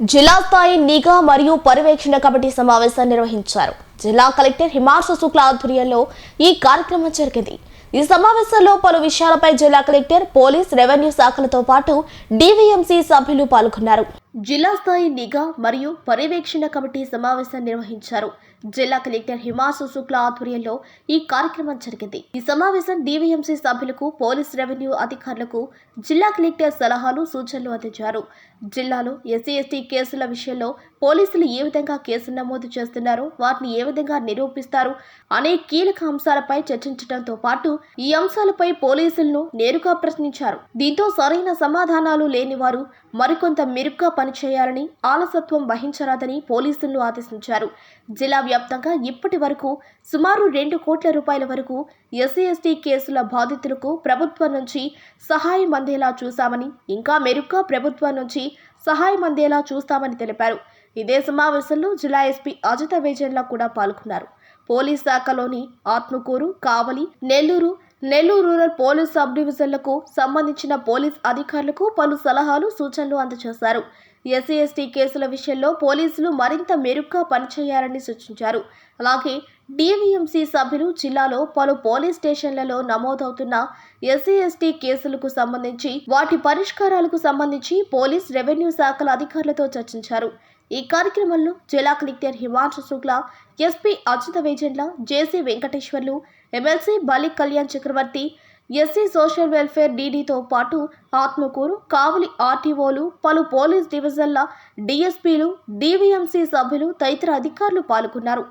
జిల్లా స్థాయి నిఘా మరియు పర్యవేక్షణ కమిటీ సమావేశాన్ని నిర్వహించారు. జిల్లా కలెక్టర్ హిమాంశు శుక్ల ఆధ్వర్యంలో ఈ కార్యక్రమం జరిగింది. ఈ సమావేశంలో పలు విషయాలపై జిల్లా కలెక్టర్ పోలీస్ రెవెన్యూ శాఖలతో పాటు డివిఎంసి సభ్యులు పాల్గొన్నారు. జిల్లా స్థాయి నిఘా మరియు పర్యవేక్షణ కమిటీ సమావేశం నిర్వహించారు. జిల్లా కలెక్టర్ హిమాసు శుక్ల ఆధ్వర్యంలో ఈ కార్యక్రమం జరిగింది. ఈ సమావేశం డివిఎంసీ సభ్యులకు పోలీస్ రెవెన్యూ అధికారులకు జిల్లా కలెక్టర్ సలహాలు సూచనలు అందించారు. జిల్లాలో ఎస్సీ ఎస్టీ కేసుల విషయంలో పోలీసులు ఏ విధంగా కేసులు నమోదు చేస్తున్నారో వాటిని ఏ విధంగా నిరూపిస్తారు అనే కీలక అంశాలపై చర్చించడంతో పాటు ఈ అంశాలపై పోలీసులను నేరుగా ప్రశ్నించారు. దీంతో సరైన సమాధానాలు లేని వారు మరికొంత మెరుగ్గా పనిచేయాలని ఆలసత్వం వహించరాదని పోలీసులను ఆదేశించారు. జిల్లా వ్యాప్తంగా ఇప్పటి వరకు సుమారు రెండు కోట్ల రూపాయల వరకు ఎస్సీ ఎస్టీ కేసుల బాధితులకు ప్రభుత్వం నుంచి సహాయం అందేలా చూశామని ఇంకా మెరుగ్గా ప్రభుత్వం నుంచి సహాయం అందేలా చూస్తామని తెలిపారు. ఇదే సమావేశంలో జిల్లా ఎస్పీ అజిత వేజన్ల కూడా పాల్గొన్నారు. Police శాఖలోని Atmakur Kavali Nellore Nellore rural police sub డివిజన్లకు సంబంధించిన పోలీస్ అధికారులకు పలు సలహాలు సూచనలు అందజేశారు. ఎస్సీ ఎస్టీ కేసుల విషయంలో పోలీసులు మరింత మెరుగ్గా పనిచేయాలని సూచించారు. అలాగే డివిఎంసీ సభ్యులు జిల్లాలో పలు పోలీస్ స్టేషన్లలో నమోదవుతున్న ఎస్సీ ఎస్టీ కేసులకు సంబంధించి వాటి పరిష్కారాలకు సంబంధించి పోలీస్ రెవెన్యూ శాఖల అధికారులతో చర్చించారు. ఈ కార్యక్రమంలో జిల్లా collector Himanshu Shukla SP Achyuta Vejendla JC Venkateswarlu MLC Bali Kalyan Chakravarthy SC social welfare డీడీతో పాటు ఆత్మకూరు కావలి ఆర్టీఓలు పలు పోలీస్ డివిజన్ల డీఎస్పీలు డీవీఎంసీ సభ్యులు తదితర అధికారులు పాల్గొన్నారు.